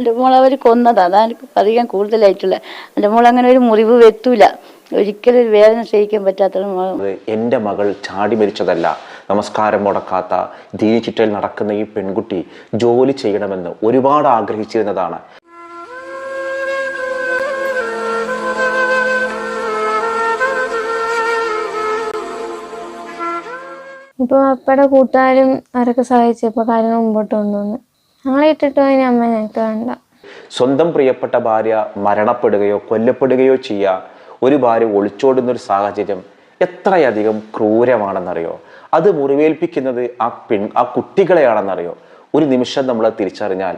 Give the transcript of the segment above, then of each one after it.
എന്റെ മോൾ അവർ കൊന്നതാ. അതാ എനിക്ക് പറയാൻ കൂടുതലായിട്ടുള്ള എന്റെ മോൾ അങ്ങനെ ഒരു മുറിവ് വെത്തൂല. ഒരിക്കലും ഒരു വേദന സഹിക്കാൻ പറ്റാത്ത എന്റെ മകൾ ചാടി മരിച്ചതല്ല. നമസ്കാരം മുടക്കാത്ത ദീനിച്ചിട്ടയിൽ നടക്കുന്ന ഈ പെൺകുട്ടി ജോലി ചെയ്യണമെന്ന് ഒരുപാട് ആഗ്രഹിച്ചിരുന്നതാണ്. ഇപ്പോൾ അപ്പയുടെ കൂട്ടുകാരും അവരൊക്കെ സഹായിച്ചപ്പോൾ കാര്യങ്ങൾ മുമ്പോട്ട് കൊണ്ടുവന്നു ഞങ്ങളെ ഇട്ടിട്ട് പോയി അമ്മ ഞങ്ങൾക്ക് വേണ്ട. സ്വന്തം പ്രിയപ്പെട്ട ഭാര്യ മരണപ്പെടുകയോ കൊല്ലപ്പെടുകയോ ചെയ്യുക ഒരു ഭാര്യ ഒളിച്ചോടുന്ന ഒരു സാഹചര്യം എത്രയധികം ക്രൂരമാണെന്നറിയോ? അത് മുറിവേൽപ്പിക്കുന്നത് ആ പെൺ ആ കുട്ടികളെയാണെന്നറിയോ? ഒരു നിമിഷം നമ്മൾ തിരിച്ചറിഞ്ഞാൽ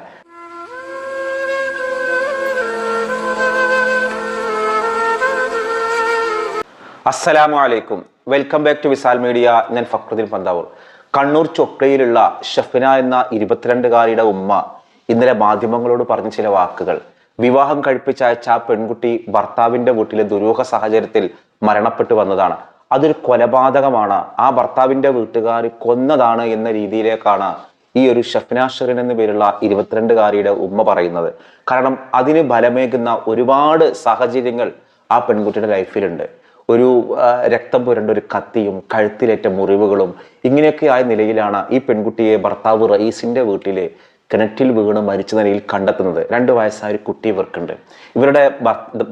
അസ്സലാമു അലൈക്കും. Welcome back to Visal media. ഞാൻ ഫക്രുദ്ദീൻ പന്താവൂർ. കണ്ണൂർ ചൊക്കയിലുള്ള ഷഫിന എന്ന ഇരുപത്തിരണ്ടുകാരിയുടെ ഉമ്മ ഇന്നലെ മാധ്യമങ്ങളോട് പറഞ്ഞ ചില വാക്കുകൾ. വിവാഹം കഴിപ്പിച്ചയച്ച ആ പെൺകുട്ടി ഭർത്താവിന്റെ വീട്ടിലെ ദുരൂഹ സാഹചര്യത്തിൽ മരണപ്പെട്ടു വന്നതാണ്. അതൊരു കൊലപാതകമാണ്. ആ ഭർത്താവിന്റെ വീട്ടുകാർ കൊന്നതാണ് എന്ന രീതിയിലേക്കാണ് ഈ ഒരു ഷഫ്ന ഷെറിൻ എന്ന പേരുള്ള ഇരുപത്തിരണ്ടുകാരിയുടെ ഉമ്മ പറയുന്നത്. കാരണം അതിന് ബലമേകുന്ന ഒരുപാട് സാഹചര്യങ്ങൾ ആ പെൺകുട്ടിയുടെ ലൈഫിലുണ്ട്. ഒരു രക്തം പുരണ്ട ഒരു കത്തിയും കഴുത്തിലേറ്റ മുറിവുകളും ഇങ്ങനെയൊക്കെ ആയ നിലയിലാണ് ഈ പെൺകുട്ടിയെ ഭർത്താവ് റയീസിന്റെ വീട്ടിലെ കിണറ്റിൽ വീണ് മരിച്ച നിലയിൽ കണ്ടെത്തുന്നത്. രണ്ട് വയസ്സായ ഒരു കുട്ടി ഇവർക്കുണ്ട്. ഇവരുടെ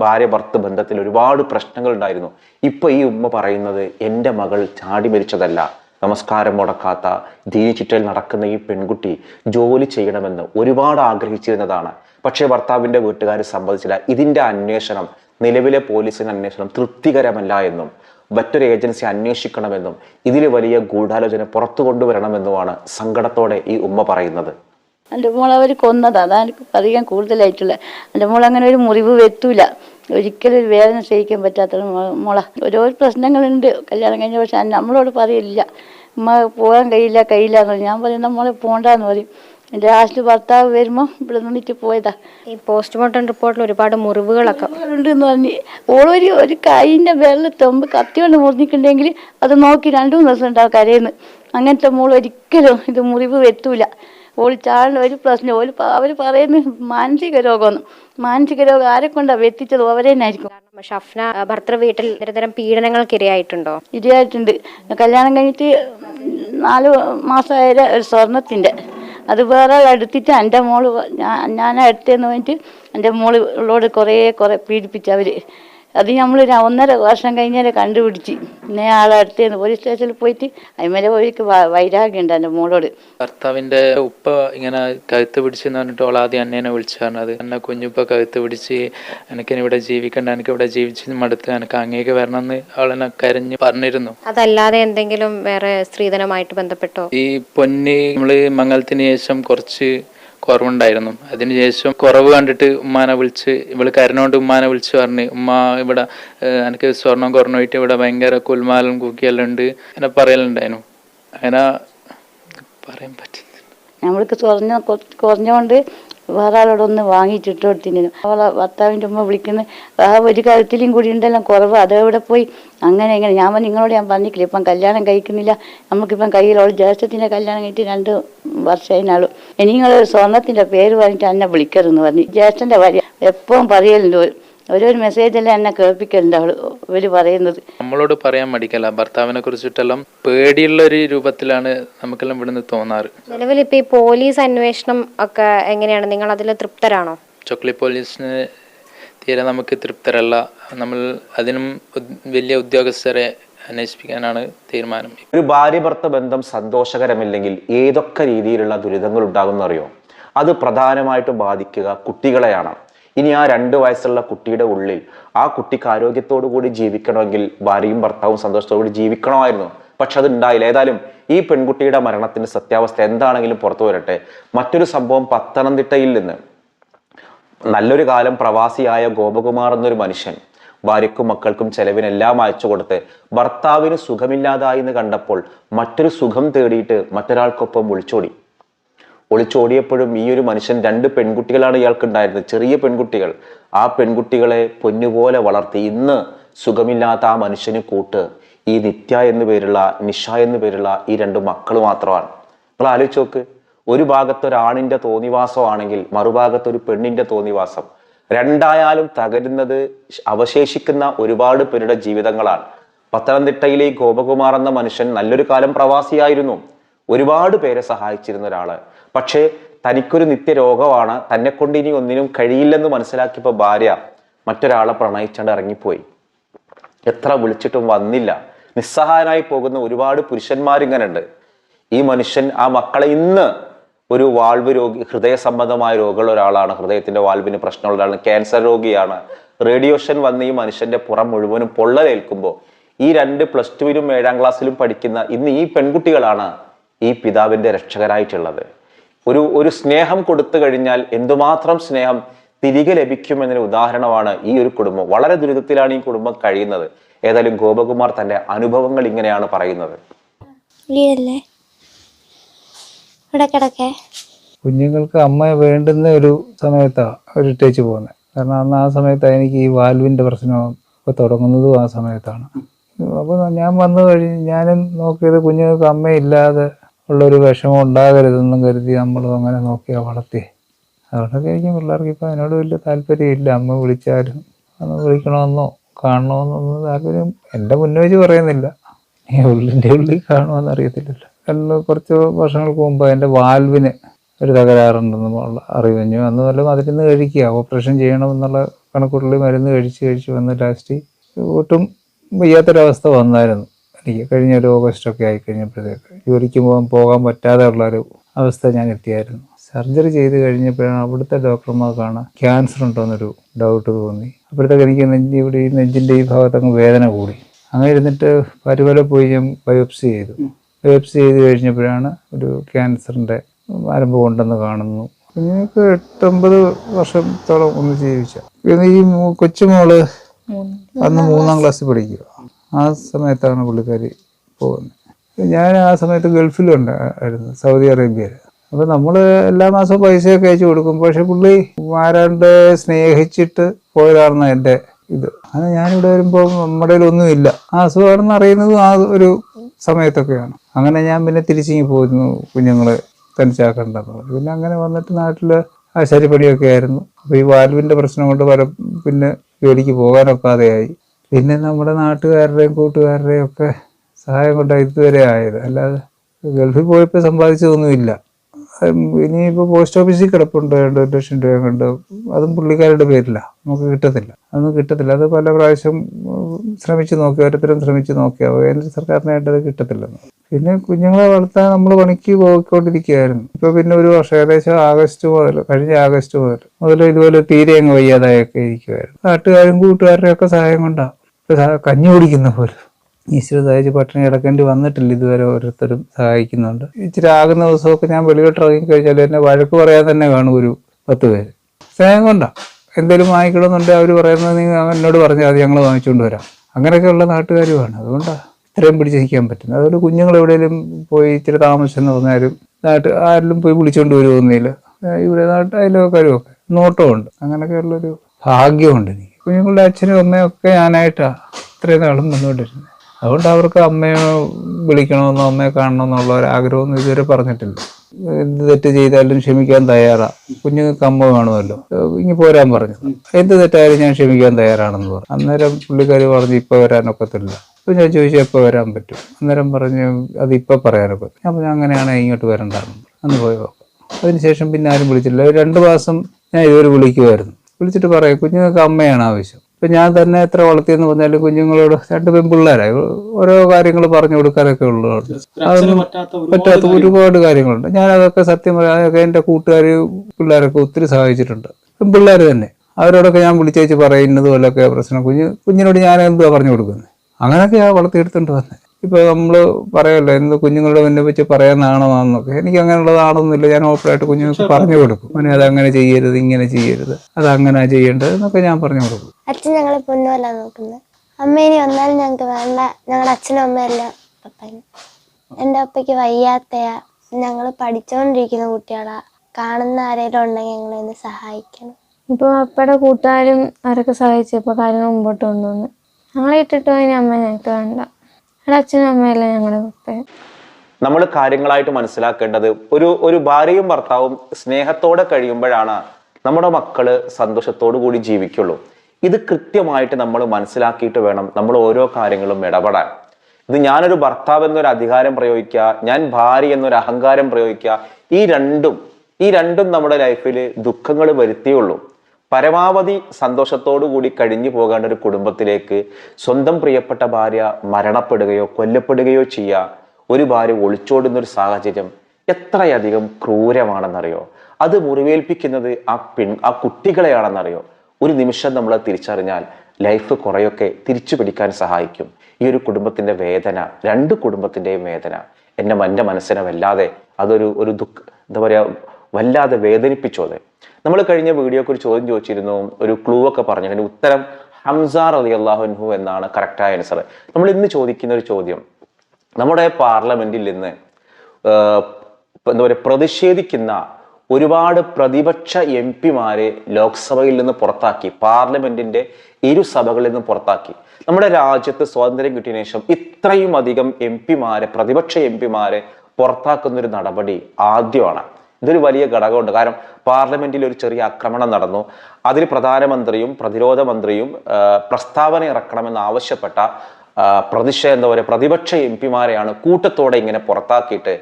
ഭാര്യ ഭർത്ത ബന്ധത്തിൽ ഒരുപാട് പ്രശ്നങ്ങൾ ഉണ്ടായിരുന്നു. ഇപ്പൊ ഈ ഉമ്മ പറയുന്നത് എന്റെ മകൾ ചാടി മരിച്ചതല്ല. നമസ്കാരം മുടക്കാത്ത ദീനിച്ചിട്ടയിൽ നടക്കുന്ന ഈ പെൺകുട്ടി ജോലി ചെയ്യണമെന്ന് ഒരുപാട് ആഗ്രഹിച്ചിരുന്നതാണ്. പക്ഷേ ഭർത്താവിന്റെ വീട്ടുകാർ സമ്മതിച്ചില്ല. ഇതിന്റെ അന്വേഷണം നിലവിലെ പോലീസിന് അന്വേഷണം തൃപ്തികരമല്ല എന്നും മറ്റൊരു ഏജൻസി അന്വേഷിക്കണമെന്നും ഇതിൽ വലിയ ഗൂഢാലോചന പുറത്തു കൊണ്ടുവരണമെന്നുമാണ് സങ്കടത്തോടെ ഈ ഉമ്മ പറയുന്നത്. എന്റെ മോൾ അവർ കൊന്നത്. അതാണ് പറയാൻ കൂടുതലായിട്ടുള്ള. എന്റെ മോൾ അങ്ങനെ ഒരു മുറിവ് വരുത്തൂല ഒരിക്കലും ഒരു വേദന സഹിക്കാൻ പറ്റാത്ത മോളെ. ഓരോ പ്രശ്നങ്ങളുണ്ട്. കല്യാണം കഴിഞ്ഞ പക്ഷെ നമ്മളോട് പറയില്ല ഉമ്മ പോകാൻ കഴിയില്ല കഴിയില്ല എന്ന് ഞാൻ പറയുന്ന മോളെ പോകണ്ടെന്ന് പറയും. എന്റെ ലാസ്റ്റ് ഭർത്താവ് വരുമ്പോൾ ഇവിടെ നിന്നിട്ട് പോയതാ. ഈ പോസ്റ്റ്മോർട്ടം റിപ്പോർട്ടിൽ ഒരുപാട് മുറിവുകളൊക്കെ. ഉണ്ട് എന്ന് പറഞ്ഞ് ഓളൊരു ഒരു കൈയിന്റെ വിരൽ തൊമ്പ് കത്തി കൊണ്ട് മുറിഞ്ഞിട്ടുണ്ടെങ്കിൽ അത് നോക്കി രണ്ടു മൂന്ന് ദിവസം ഉണ്ടാവും കരയുന്നു. അങ്ങനത്തെ മോൾ ഒരിക്കലും ഇത് മുറിവ് വരുത്തൂല ഓൾ ചാടുന്ന ഒരു പ്രശ്നം ഓൽ അവർ പറയുന്നത് മാനസിക രോഗമൊന്നും മാനസിക രോഗം ആരെ കൊണ്ടാണ് വെത്തിച്ചത്? അവരെ തന്നെ ആയിരിക്കും. കാരണം ഷഫ്ന ഭർത്തൃ വീട്ടിൽ നിരന്തരം പീഡനങ്ങൾക്കിരയായിട്ടുണ്ടോ? ഇരയായിട്ടുണ്ട്. കല്യാണം കഴിഞ്ഞിട്ട് നാല് മാസമായ ഒരു സ്വർണത്തിന്റെ അത് വേറെ എടുത്തിട്ട് എന്റെ മോൾ ഞാൻ ഞാൻ എടുത്തതെന്ന് പറഞ്ഞിട്ട് എന്റെ മോളോട് കുറേ കുറേ പീഡിപ്പിച്ചു അവർ അത് നമ്മൾ ഒന്നര വർഷം കഴിഞ്ഞാൽ കണ്ടുപിടിച്ച്. പിന്നെ ആളടുത്ത് പോലീസ് സ്റ്റേഷനിൽ പോയിട്ട് അതിമേലെ പോയിക്ക് വൈരാഗ്യമുണ്ട് എന്റെ മോളോട്. ഭർത്താവിന്റെ ഉപ്പ ഇങ്ങനെ കഴുത്ത് പിടിച്ചെന്ന് പറഞ്ഞിട്ട് ഓൾ ആദ്യം അന്നേനെ വിളിച്ചു പറഞ്ഞത്. എന്നെ കുഞ്ഞുപ്പ കഴുത്ത് പിടിച്ച് എനിക്ക് ഇവിടെ ജീവിക്കണ്ട എനിക്ക് ഇവിടെ ജീവിച്ച് മടുത്ത് എനിക്ക് അങ്ങേക്ക് വരണമെന്ന് അവളെന്നെ കരഞ്ഞ് പറഞ്ഞിരുന്നു. അതല്ലാതെ എന്തെങ്കിലും വേറെ സ്ത്രീധനമായിട്ട് ബന്ധപ്പെട്ടോ? ഈ പൊന്നി നമ്മൾ മംഗലത്തിന് ശേഷം കുറച്ച് കുറവുണ്ടായിരുന്നു. അതിനുശേഷം കുറവ് കണ്ടിട്ട് ഉമ്മാനെ വിളിച്ച് ഇവൾ കരനോണ്ട് ഉമ്മാനെ വിളിച്ച് പറഞ്ഞ് ഉമ്മ ഇവിടെ എനിക്ക് സ്വർണം കുറഞ്ഞോയിട്ട് ഇവിടെ ഭയങ്കര കുൽമാലും കൂക്കിയെല്ലാം ഉണ്ട്. അങ്ങനെ പറയലുണ്ടായിരുന്നു. അങ്ങനെ പറയാൻ പറ്റുന്നില്ല. നമ്മൾക്ക് കുറഞ്ഞ കുറഞ്ഞോണ്ട് വേറെ ആളോടൊന്ന് വാങ്ങിച്ചിട്ട് കൊടുത്തിരുന്നു അവളെ ഭർത്താവിന്റെ ഉമ്മ വിളിക്കുന്ന ആ ഒരു കാര്യത്തിലും കൂടി ഉണ്ടെല്ലാം കുറവ് അതെവിടെ പോയി? അങ്ങനെ ഇങ്ങനെ. ഞാൻ നിങ്ങളോട് ഞാൻ പറഞ്ഞിട്ടില്ല ഇപ്പം കല്യാണം കഴിക്കുന്നില്ല. നമുക്കിപ്പം കയ്യിലുള്ള ജ്യേഷ്ഠത്തിന്റെ കല്യാണം കഴിഞ്ഞിട്ട് രണ്ട് വർഷമായിരുന്നു ഇനി നിങ്ങൾ സ്വർണത്തിന്റെ പേര് പറഞ്ഞിട്ട് എന്നെ വിളിക്കരുതെന്ന് പറഞ്ഞു. ജ്യേഷ്ഠന്റെ ഭാര്യ എപ്പോഴും പറയലുണ്ട്. ഓരോരു മെസ്സേജെല്ലാം എന്നെ കേൾപ്പിക്കലുണ്ട് അവൾ ഇവർ പറയുന്നത്. നമ്മളോട് പറയാൻ മടിക്കല്ല. ഭർത്താവിനെ കുറിച്ചിട്ടെല്ലാം പേടിയുള്ള ഒരു രൂപത്തിലാണ് നമുക്കെല്ലാം ഇവിടുന്ന് തോന്നാറ്. നിലവിൽ ഇപ്പൊ ഈ പോലീസ് അന്വേഷണം ഒക്കെ എങ്ങനെയാണ്? നിങ്ങൾ അതിൽ തൃപ്തരാണോ? ചൊക്ലി പോലീസിന് തീരെ നമുക്ക് തൃപ്തരല്ല. നമ്മൾ അതിനും വലിയ ഉദ്യോഗസ്ഥരെ അന്വേഷിപ്പിക്കാനാണ് തീരുമാനം. ഒരു ഭാര്യ ഭർത്ത ബന്ധം സന്തോഷകരമില്ലെങ്കിൽ ഏതൊക്കെ രീതിയിലുള്ള ദുരിതങ്ങൾ ഉണ്ടാകുമെന്നറിയോ? അത് പ്രധാനമായിട്ടും ബാധിക്കുക കുട്ടികളെയാണ്. ഇനി ആ രണ്ട് വയസ്സുള്ള കുട്ടിയുടെ ഉള്ളിൽ ആ കുട്ടിക്ക് ആരോഗ്യത്തോടു കൂടി ജീവിക്കണമെങ്കിൽ ഭാര്യയും ഭർത്താവും സന്തോഷത്തോടു കൂടി ജീവിക്കണമായിരുന്നു. പക്ഷെ അത് ഉണ്ടായില്ല ഏതായാലും ഈ പെൺകുട്ടിയുടെ മരണത്തിന്റെ സത്യാവസ്ഥ എന്താണെങ്കിലും പുറത്തു വരട്ടെ. മറ്റൊരു സംഭവം പത്തനംതിട്ടയിൽ നിന്ന്. നല്ലൊരു കാലം പ്രവാസിയായ ഗോപകുമാർ എന്നൊരു മനുഷ്യൻ ഭാര്യക്കും മക്കൾക്കും ചെലവിനെല്ലാം അയച്ചു കൊടുത്ത് ഭർത്താവിന് സുഖമില്ലാതായി എന്ന് കണ്ടപ്പോൾ മറ്റൊരു സുഖം തേടിയിട്ട് മറ്റൊരാൾക്കൊപ്പം ഒളിച്ചോടി. ഒളിച്ചോടിയപ്പോഴും ഈ ഒരു മനുഷ്യൻ രണ്ട് പെൺകുട്ടികളാണ് ഇയാൾക്ക് ഉണ്ടായിരുന്നത് ചെറിയ പെൺകുട്ടികൾ. ആ പെൺകുട്ടികളെ പൊന്നുപോലെ വളർത്തി. ഇന്ന് സുഖമില്ലാത്ത ആ മനുഷ്യന് കൂട്ട് ഈ നിത്യ എന്നു പേരുള്ള നിഷ എന്നു പേരുള്ള ഈ രണ്ട് മക്കൾ മാത്രമാണ്. നിങ്ങൾ ആലോചിച്ച് നോക്ക്. ഒരു ഭാഗത്ത് ഒരാണിന്റെ തോന്നിവാസമാണെങ്കിൽ മറുഭാഗത്ത് ഒരു പെണ്ണിന്റെ തോന്നിവാസം. രണ്ടായാലും തകരുന്നത് അവശേഷിക്കുന്ന ഒരുപാട് പേരുടെ ജീവിതങ്ങളാണ്. പത്തനംതിട്ടയിലെ ഗോപകുമാർ എന്ന മനുഷ്യൻ നല്ലൊരു കാലം പ്രവാസിയായിരുന്നു. ഒരുപാട് പേരെ സഹായിച്ചിരുന്ന ഒരാൾ. പക്ഷേ തനിക്കൊരു നിത്യരോഗമാണ്. തന്നെ കൊണ്ട് ഇനി ഒന്നിനും കഴിയില്ലെന്ന് മനസ്സിലാക്കിയപ്പോൾ ഭാര്യ മറ്റൊരാളെ പ്രണയിച്ചാണ്ട് ഇറങ്ങിപ്പോയി. എത്ര വിളിച്ചിട്ടും വന്നില്ല. നിസ്സഹായനായി പോകുന്ന ഒരുപാട് പുരുഷന്മാരിങ്ങനെ ഉണ്ട് ഈ മനുഷ്യൻ ആ മക്കളെ ഇന്ന് ഒരു വാൾവ് രോഗി ഹൃദയ സംബന്ധമായ രോഗമുള്ള ഒരാളാണ്. ഹൃദയത്തിന്റെ വാൾവിന് പ്രശ്നമുള്ള ഒരാളാണ് ക്യാൻസർ രോഗിയാണ്. റേഡിയേഷൻ വന്ന് ഈ മനുഷ്യന്റെ പുറം മുഴുവനും പൊള്ളലേൽക്കുമ്പോൾ ഈ രണ്ട് പ്ലസ് ടുവിലും ഏഴാം ക്ലാസ്സിലും പഠിക്കുന്ന ഇന്ന് ഈ പെൺകുട്ടികളാണ് ഈ പിതാവിന്റെ രക്ഷകരായിട്ടുള്ളത്. ഒരു ഒരു സ്നേഹം കൊടുത്തു കഴിഞ്ഞാൽ എന്തുമാത്രം സ്നേഹം തിരികെ ലഭിക്കും എന്നൊരു ഉദാഹരണമാണ് ഈ ഒരു കുടുംബം. വളരെ ദുരിതത്തിലാണ് ഈ കുടുംബം കഴിയുന്നത്. ഏതായാലും ഗോപകുമാർ തന്റെ അനുഭവങ്ങൾ ഇങ്ങനെയാണ് പറയുന്നത്. ഇവിടെ കുഞ്ഞുങ്ങൾക്ക് അമ്മ വേണ്ടുന്ന ഒരു സമയത്താണ് ഒരു ഇട്ടേച്ച് പോകുന്നത് കാരണം അന്ന് ആ സമയത്താണ് എനിക്ക് ഈ വാൽവിന്റെ പ്രശ്നം ഒക്കെ തുടങ്ങുന്നതും ആ സമയത്താണ്. അപ്പോൾ ഞാൻ വന്നു കഴിഞ്ഞ് ഞാനും നോക്കിയത് കുഞ്ഞുങ്ങൾക്ക് അമ്മയില്ലാതെ ഉള്ളൊരു വിഷമം ഉണ്ടാകരുതെന്നും കരുതി നമ്മൾ അങ്ങനെ നോക്കിയാൽ വളർത്തി അതുകൊണ്ടൊക്കെ എനിക്ക് പിള്ളേർക്ക് ഇപ്പം അതിനോട് വലിയ താല്പര്യമില്ല. അമ്മ വിളിച്ചാലും അന്ന് വിളിക്കണമെന്നോ കാണണമെന്നൊന്നും താല്പര്യം എന്റെ മുന്നേ പറയുന്നില്ല. ഈ ഉള്ളിന്റെ ഉള്ളിൽ കാണുമെന്ന് അന്ന് കുറച്ച് വർഷങ്ങൾക്ക് മുമ്പ് അതിന്റെ വാൽവിന് ഒരു തകരാറുണ്ടെന്ന് അറിവ് കഴിഞ്ഞു. അന്ന് വല്ല മരുന്ന് കഴിക്കുക ഓപ്പറേഷൻ ചെയ്യണമെന്നുള്ള കണക്കൂട്ടിൽ മരുന്ന് കഴിച്ച് കഴിച്ച് വന്ന് ലാസ്റ്റ് ഒട്ടും വയ്യാത്തൊരവസ്ഥ വന്നായിരുന്നു. എനിക്ക് കഴിഞ്ഞ ഒരു ഓഗസ്റ്റൊക്കെ ആയി കഴിഞ്ഞപ്പോഴത്തേക്ക്. ജോലിക്ക് പോകാൻ പോകാൻ പറ്റാതെ ഉള്ളൊരു അവസ്ഥ ഞാൻ എത്തിയായിരുന്നു. സർജറി ചെയ്ത് കഴിഞ്ഞപ്പോഴാണ് അവിടുത്തെ ഡോക്ടർമാർക്കാണ് ക്യാൻസർ ഉണ്ടോയെന്നൊരു ഡൗട്ട് തോന്നി. അപ്പോഴത്തേക്ക് എനിക്ക് നെഞ്ച് ഇവിടെ ഈ നെഞ്ചിന്റെ ഈ ഭാഗത്തങ്ങ് വേദന കൂടി. അങ്ങനെ ഇരുന്നിട്ട് പരുവല പോയി ഞാൻ ബയോപ്സി ചെയ്തു. ബയോപ്സി ചെയ്ത് കഴിഞ്ഞപ്പോഴാണ് ഒരു ക്യാൻസറിന്റെ ആരംഭം ഉണ്ടെന്ന് കാണുന്നു. കുഞ്ഞുങ്ങൾക്ക് എട്ടൊമ്പത് വർഷത്തോളം ഒന്ന് ജീവിച്ച. പിന്നെ ഈ കൊച്ചുമോൾ അന്ന് മൂന്നാം ക്ലാസ്സിൽ പഠിക്കുക. ആ സമയത്താണ് പുള്ളിക്കാരി പോകുന്നത്. ഞാൻ ആ സമയത്ത് ഗൾഫിലുണ്ടായിരുന്നു സൗദി അറേബ്യയിൽ. അപ്പോൾ നമ്മൾ എല്ലാ മാസവും പൈസയൊക്കെ അയച്ചു കൊടുക്കും. പക്ഷെ പുള്ളി ആരാണ്ട് സ്നേഹിച്ചിട്ട് പോയതാണെന്ന് എന്റെ ഇത്. അങ്ങനെ ഞാനിവിടെ വരുമ്പോൾ നമ്മുടെ ഒന്നുമില്ല. ആ അസുഖമാണെന്ന് അറിയുന്നതും ആ ഒരു സമയത്തൊക്കെയാണ്. അങ്ങനെ ഞാൻ പിന്നെ തിരിച്ചിങ്ങി പോയിരുന്നു കുഞ്ഞുങ്ങളെ തനിച്ചാക്കണ്ടെന്ന് പിന്നെ അങ്ങനെ വന്നിട്ട് നാട്ടിൽ ആശാരിപ്പണിയൊക്കെ ആയിരുന്നു. അപ്പോൾ ഈ വാൽവിന്റെ പ്രശ്നം കൊണ്ട് പല പിന്നെ ജോലിക്ക് പോകാനൊക്കാതെയായി. പിന്നെ നമ്മുടെ നാട്ടുകാരുടെയും കൂട്ടുകാരുടെയും ഒക്കെ സഹായം കൊണ്ടാണ് ഇതുവരെ ആയത്. അല്ലാതെ ഗൾഫിൽ പോയപ്പോൾ സമ്പാദിച്ചതൊന്നുമില്ല. ഇനിയിപ്പോൾ പോസ്റ്റ് ഓഫീസിൽ കിടപ്പുണ്ട് രണ്ട് ലക്ഷം രൂപ കണ്ട്. അതും പുള്ളിക്കാരുടെ പേരിലാണ് നമുക്ക് കിട്ടത്തില്ല. അതൊന്നും കിട്ടത്തില്ല. അത് പല പ്രാവശ്യം ശ്രമിച്ച് നോക്കി ഓരോരുത്തരും ശ്രമിച്ച് നോക്കിയാൽ കേന്ദ്ര സർക്കാരിനായിട്ട് അത് കിട്ടത്തില്ലെന്ന്. പിന്നെ കുഞ്ഞുങ്ങളെ വളർത്താൻ നമ്മൾ പണിക്ക് പോയിക്കൊണ്ടിരിക്കുകയായിരുന്നു. ഇപ്പോൾ പിന്നെ ഒരു വർഷം ഏകദേശം ആഗസ്റ്റ് മുതൽ കഴിഞ്ഞ ആഗസ്റ്റ് മുതൽ മുതൽ ഇതുപോലെ തീരെ അങ്ങ് വയ്യാതായൊക്കെ ഇരിക്കുമായിരുന്നു നാട്ടുകാരും കൂട്ടുകാരുടെയൊക്കെ സഹായം കൊണ്ടാണ് കഞ്ഞി കുടിക്കുന്ന പോലും. ഈശ്വര സഹായിച്ച് പട്ടിണി കിടക്കേണ്ടി വന്നിട്ടില്ല ഇതുവരെ ഓരോരുത്തരും സഹായിക്കുന്നുണ്ട്. ഇച്ചിരി ആകുന്ന ദിവസമൊക്കെ ഞാൻ വെളിയോട്ട് ഇറങ്ങി കഴിഞ്ഞാൽ എന്നെ വഴക്ക് പറയാൻ തന്നെ കാണും ഒരു പത്ത് പേര്. സ്നേഹം കൊണ്ടാ. എന്തെങ്കിലും വാങ്ങിക്കണമെന്നുണ്ടെങ്കിൽ അവർ പറയുന്നത് നീ എന്നോട് പറഞ്ഞാൽ അത് ഞങ്ങൾ വാങ്ങിച്ചുകൊണ്ട് വരാം. അങ്ങനെയൊക്കെയുള്ള നാട്ടുകാരുമാണ്. അതുകൊണ്ടാണ് ഇത്രയും പിടിച്ച് നിൽക്കാൻ പറ്റുന്നത്. അതുകൊണ്ട് കുഞ്ഞുങ്ങൾ എവിടെയെങ്കിലും പോയി ഇച്ചിരി താമസം എന്ന് പറഞ്ഞാലും നാട്ട് ആരെങ്കിലും പോയി വിളിച്ചുകൊണ്ട് വരുമൊന്നുമില്ല ഇവിടെ നാട്ട് അതിലൊക്കെ ഒക്കെ നോട്ടമുണ്ട്. അങ്ങനെയൊക്കെയുള്ളൊരു ഭാഗ്യമുണ്ട് എനിക്ക്. കുഞ്ഞുങ്ങളുടെ അച്ഛനും അമ്മയൊക്കെ ഞാനായിട്ടാണ് ഇത്രയും നാളും വന്നുകൊണ്ടിരുന്നത് അതുകൊണ്ട് അവർക്ക് അമ്മയെ വിളിക്കണമെന്നോ അമ്മയെ കാണണമെന്നുള്ള ഒരു ആഗ്രഹമൊന്നും ഇതുവരെ പറഞ്ഞിട്ടില്ല. എന്ത് തെറ്റ് ചെയ്താലും ക്ഷമിക്കാൻ തയ്യാറാ. കുഞ്ഞുങ്ങൾക്ക് അമ്മ വേണമല്ലോ. ഇനി പോരാൻ പറഞ്ഞു. എന്ത് തെറ്റായാലും ഞാൻ ക്ഷമിക്കാൻ തയ്യാറാണെന്ന് പറഞ്ഞു. അന്നേരം പുള്ളിക്കാരി പറഞ്ഞു ഇപ്പം വരാനൊക്കത്തില്ല. അപ്പം ഞാൻ ചോദിച്ചു എപ്പോൾ വരാൻ പറ്റും? അന്നേരം പറഞ്ഞു അത് ഇപ്പം പറയാനൊക്കെ ഞാൻ പറഞ്ഞു അങ്ങനെയാണെങ്കിൽ ഇങ്ങോട്ട് വരണ്ടെന്ന് അന്ന് പോയി നോക്കാം. അതിനുശേഷം പിന്നെ ആരും വിളിച്ചില്ല. രണ്ട് മാസം ഞാൻ ഇതുവരെ വിളിക്കുമായിരുന്നു വിളിച്ചിട്ട് പറയാം കുഞ്ഞുങ്ങൾക്ക് അമ്മയാണ് ആവശ്യം. ഇപ്പൊ ഞാൻ തന്നെ എത്ര വളർത്തിയെന്ന് പറഞ്ഞാലും കുഞ്ഞുങ്ങളോട് രണ്ട് പെൺപിള്ളേരായി ഓരോ കാര്യങ്ങൾ പറഞ്ഞു കൊടുക്കാനൊക്കെ ഉള്ളതുകൊണ്ട് അതൊന്നും പറ്റാത്ത ഒരുപാട് കാര്യങ്ങളുണ്ട്. ഞാൻ അതൊക്കെ സത്യം പറയാം അതൊക്കെ എന്റെ കൂട്ടുകാർ പിള്ളേരൊക്കെ ഒത്തിരി സഹായിച്ചിട്ടുണ്ട്. പെൺപിള്ളേർ തന്നെ. അവരോടൊക്കെ ഞാൻ വിളിച്ചേച്ച് പറയുന്നത് പോലൊക്കെ പ്രശ്നം. കുഞ്ഞ് കുഞ്ഞിനോട് ഞാൻ എന്തുവാ പറഞ്ഞു കൊടുക്കുന്നത് അങ്ങനെയൊക്കെ ഞാൻ വളർത്തിയെടുത്തോണ്ട് വന്നത് ഇപ്പൊ നമ്മൾ പറയല്ലോ എന്ത് കുഞ്ഞുങ്ങളുടെ മുന്നേ വെച്ച് പറയാനാണോന്നൊക്കെ എനിക്ക് അങ്ങനെയുള്ളതാണൊന്നുമില്ല ഞാൻ ഓപ്പറായിട്ട് കുഞ്ഞുങ്ങൾക്ക് പറഞ്ഞു കൊടുക്കും. അങ്ങനെ അത് അങ്ങനെ ചെയ്യരുത് ഇങ്ങനെ ചെയ്യരുത്. അത് അങ്ങനെ ചെയ്യേണ്ടത് എന്നൊക്കെ ഞാൻ പറഞ്ഞു കൊടുക്കും. അച്ഛൻ ഞങ്ങളെ പൊന്നുമല്ല നോക്കുന്നത്. അമ്മ ഇനി വന്നാലും ഞങ്ങൾക്ക് വേണ്ട. ഞങ്ങളുടെ അച്ഛനും അമ്മയെല്ലാം പപ്പന് എന്റെ അപ്പയ്ക്ക് വയ്യാത്തയാ. ഞങ്ങൾ പഠിച്ചുകൊണ്ടിരിക്കുന്ന കുട്ടികളാ. കാണുന്ന ആരെങ്കിലും ഉണ്ടെങ്കിൽ ഞങ്ങളെ ഒന്ന് സഹായിക്കണം. ഇപ്പോൾ അപ്പയുടെ കൂട്ടുകാരും അവരൊക്കെ സഹായിച്ചപ്പോൾ കാര്യങ്ങൾ മുമ്പോട്ട് കൊണ്ടുവന്നു. ഞങ്ങളെ ഇട്ടിട്ട് പോയി അമ്മ ഞങ്ങൾക്ക് വേണ്ട. ഞങ്ങളുടെ അച്ഛനും അമ്മയല്ല ഞങ്ങളുടെ നമ്മൾ കാര്യങ്ങളായിട്ട് മനസ്സിലാക്കേണ്ടത് ഒരു ഒരു ഭാര്യയും ഭർത്താവും സ്നേഹത്തോടെ കഴിയുമ്പോഴാണ് നമ്മുടെ മക്കൾ സന്തോഷത്തോടു കൂടി ജീവിക്കുള്ളൂ. ഇത് കൃത്യമായിട്ട് നമ്മൾ മനസ്സിലാക്കിയിട്ട് വേണം നമ്മൾ ഓരോ കാര്യങ്ങളും ഇടപെടാൻ. ഇത് ഞാനൊരു ഭർത്താവ് എന്നൊരു അധികാരം പ്രയോഗിക്കുക ഞാൻ ഭാര്യ എന്നൊരു അഹങ്കാരം പ്രയോഗിക്കുക ഈ രണ്ടും ഈ രണ്ടും നമ്മുടെ ലൈഫിൽ ദുഃഖങ്ങൾ വരുത്തിയുള്ളൂ പരമാവധി സന്തോഷത്തോടു കൂടി കഴിഞ്ഞു പോകേണ്ട ഒരു കുടുംബത്തിലേക്ക് സ്വന്തം പ്രിയപ്പെട്ട ഭാര്യ മരണപ്പെടുകയോ കൊല്ലപ്പെടുകയോ ചെയ്യുക ഒരു ഭാര്യ ഒളിച്ചോടുന്ന ഒരു സാഹചര്യം എത്രയധികം ക്രൂരമാണെന്നറിയോ? അത് മുറിവേൽപ്പിക്കുന്നത് ആ പെൺ ആ കുട്ടികളെയാണെന്നറിയോ? ഒരു നിമിഷം നമ്മൾ തിരിച്ചറിഞ്ഞാൽ ലൈഫ് കുറെയൊക്കെ തിരിച്ചു പിടിക്കാൻ സഹായിക്കും. ഈ ഒരു കുടുംബത്തിന്റെ വേദന രണ്ട് കുടുംബത്തിന്റെയും വേദന എന്റെ എന്റെ മനസ്സിനെ വല്ലാതെ അതൊരു ഒരു ദുഃഖ എന്താ പറയാ വല്ലാതെ വേദനിപ്പിച്ചു അത്. നമ്മൾ കഴിഞ്ഞ വീഡിയോക്ക് ഒരു ചോദ്യം ചോദിച്ചിരുന്നു ഒരു ക്ലൂ ഒക്കെ പറഞ്ഞു. അതിന്റെ ഉത്തരം ഹംസാർ അലി അള്ളാഹുൻഹു എന്നാണ് കറക്റ്റായ ആൻസർ നമ്മൾ ഇന്ന് ചോദിക്കുന്ന ഒരു ചോദ്യം നമ്മുടെ പാർലമെന്റിൽ ഇന്ന് എന്താ പറയുക പ്രതിഷേധിക്കുന്ന ഒരുപാട് പ്രതിപക്ഷ എം പിമാരെ ലോക്സഭയിൽ നിന്ന് പുറത്താക്കി പാർലമെന്റിന്റെ ഇരു സഭകളിൽ നിന്ന് പുറത്താക്കി. നമ്മുടെ രാജ്യത്ത് സ്വാതന്ത്ര്യം കിട്ടിയ ശേഷം ഇത്രയും അധികം എം പിമാരെ പ്രതിപക്ഷ എം പിമാരെ പുറത്താക്കുന്ന ഒരു നടപടി ആദ്യമാണ്. ഇതൊരു വലിയ ഘടകമുണ്ട്. കാരണം പാർലമെന്റിൽ ഒരു ചെറിയ ആക്രമണം നടന്നു. അതിൽ പ്രധാനമന്ത്രിയും പ്രതിരോധ മന്ത്രിയും പ്രസ്താവന ഇറക്കണമെന്ന് ആവശ്യപ്പെട്ട പ്രതിഷേധ എന്താ പറയുക പ്രതിപക്ഷ എം പിമാരെയാണ് കൂട്ടത്തോടെ ഇങ്ങനെ പുറത്താക്കിയിട്ട്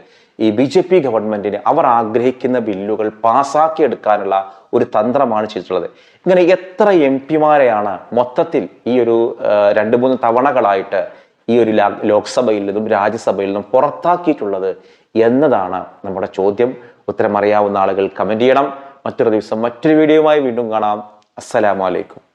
ഈ ബി ജെ പി ഗവൺമെന്റിന് അവർ ആഗ്രഹിക്കുന്ന ബില്ലുകൾ പാസാക്കിയെടുക്കാനുള്ള ഒരു തന്ത്രമാണ് ചെയ്തിട്ടുള്ളത്. ഇങ്ങനെ എത്ര എം പിമാരെയാണ് മൊത്തത്തിൽ ഈ ഒരു രണ്ട് മൂന്ന് തവണകളായിട്ട് ഈ ഒരു ലോക്സഭയിൽ നിന്നും രാജ്യസഭയിൽ നിന്നും പുറത്താക്കിയിട്ടുള്ളത് എന്നതാണ് നമ്മുടെ ചോദ്യം. ഉത്തരം അറിയാവുന്ന ആളുകൾ കമന്റ് ചെയ്യണം. മറ്റൊരു ദിവസം മറ്റൊരു വീഡിയോയുമായി വീണ്ടും കാണാം. അസ്സലാമലൈക്കും